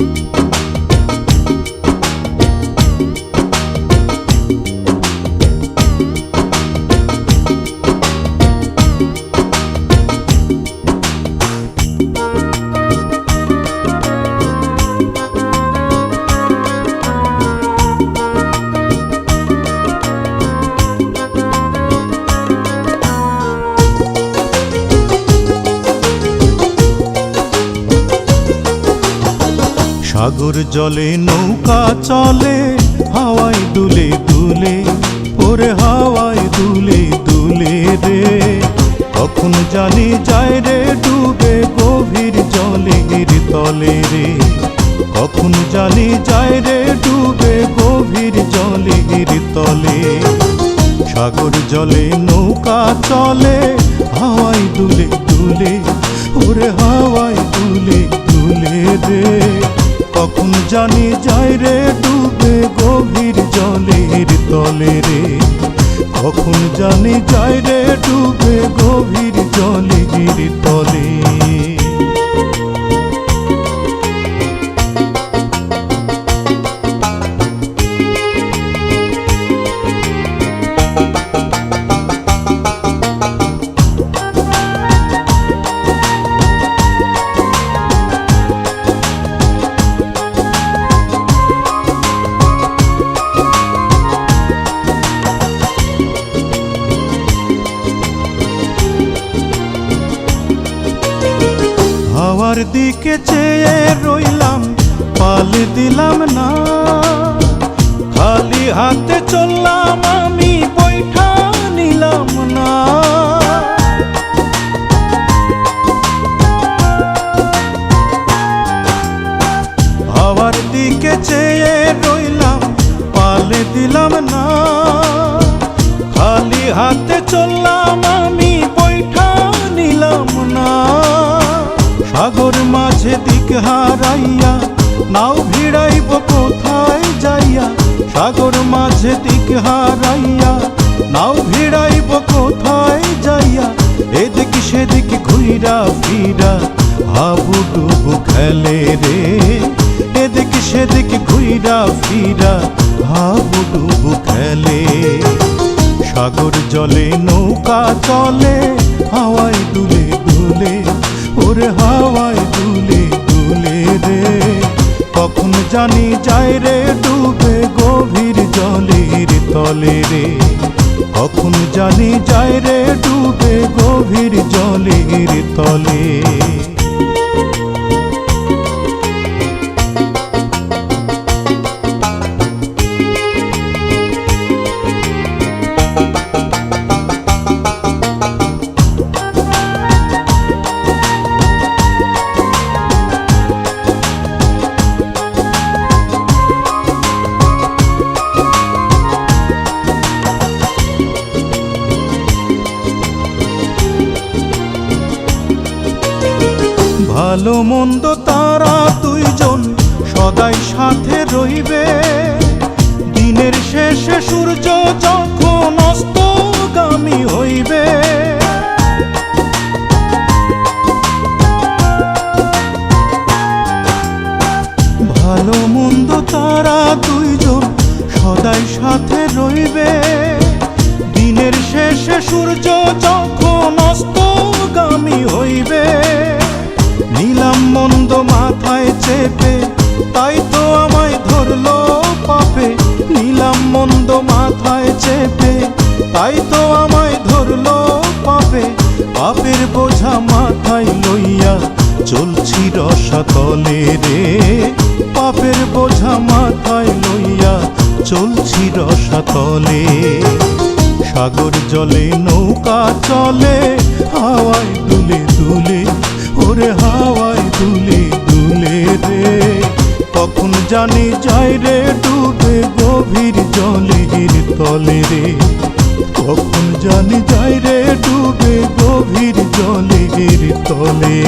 Música সাগর জলে, নৌকা চলে, হাওয়ায় দুলে দুলে ওরে হাওয়ায় দুলে দুলে রে। কখন জানি যায় রে, ডুবে গভীর জলের তলে রে। কখন জানি যায় রে, ডুবে গভীর জলের তলে। সাগর জলে, নৌকা চলে, হাওয়ায় দুলে দুলে ওরে হাওয়ায় দুলে দুলে রে। জানি যায় রে, ডুবে গভীর জলের তলে রে। কখন জানি যায় রে, ডুবে গভীর জলের তলে। হাওয়ার দিকে চেয়ে রইলাম, পাল দিলাম না। খালি হাতে চললাম আমি, বৈঠা নিলাম না। হাওয়ার দিকে চেয়ে রইলাম, পালে দিলাম না। খালি হাতে চললাম হারাইয়া, নাও ভিড়াইব কোথায় যাইয়া, সাগর মাঝে দিক হারাইয়া, নাও ভিড়াইব কোথায় যাইয়া, এদিক সেদিক ঘুইরা ফিরা, হাবু ডুবু খেলে রে। এদিক সেদিক ঘুইরা ফিরা, হাবু ডুবু খেলে। সাগর জলে, নৌকা চলে জানি যায় রে, ডুবে গভীর জলের তলে রে। কখন জানি যায় রে, ডুবে গভীর জলের তলে। ভালো মন্দ তারা দুইজন সদাই সাথে রইবে। দিনের শেষে সূর্য যখন অস্তগামী হইবে। ভালো মন্দ তারা দুইজন সদাই সাথে রইবে। দিনের শেষে সূর্য যখন অস্তগামী হইবে। নিলাম মন্দ মাথায় চেপে, তাই তো আমায় ধরলো পাপে। নিলাম মন্দ মাথায় চেপে, তাই তো আমায় ধরলো পাপে। পাপের বোঝা মাথায় লইয়া চলছি রসাতলে রে। পাপের বোঝা মাথায় লইয়া চলছি রসাতলে। সাগর জলে, নৌকা চলে, হাওয়ায় দুলে দুলে ওরে হাওয়ায় দুলে দুলে রে। তখন জানি যাই রে ডুবে গভীর জলের তলে রে। তখন জানি যাই রে ডুবে গভীর জলের তলে।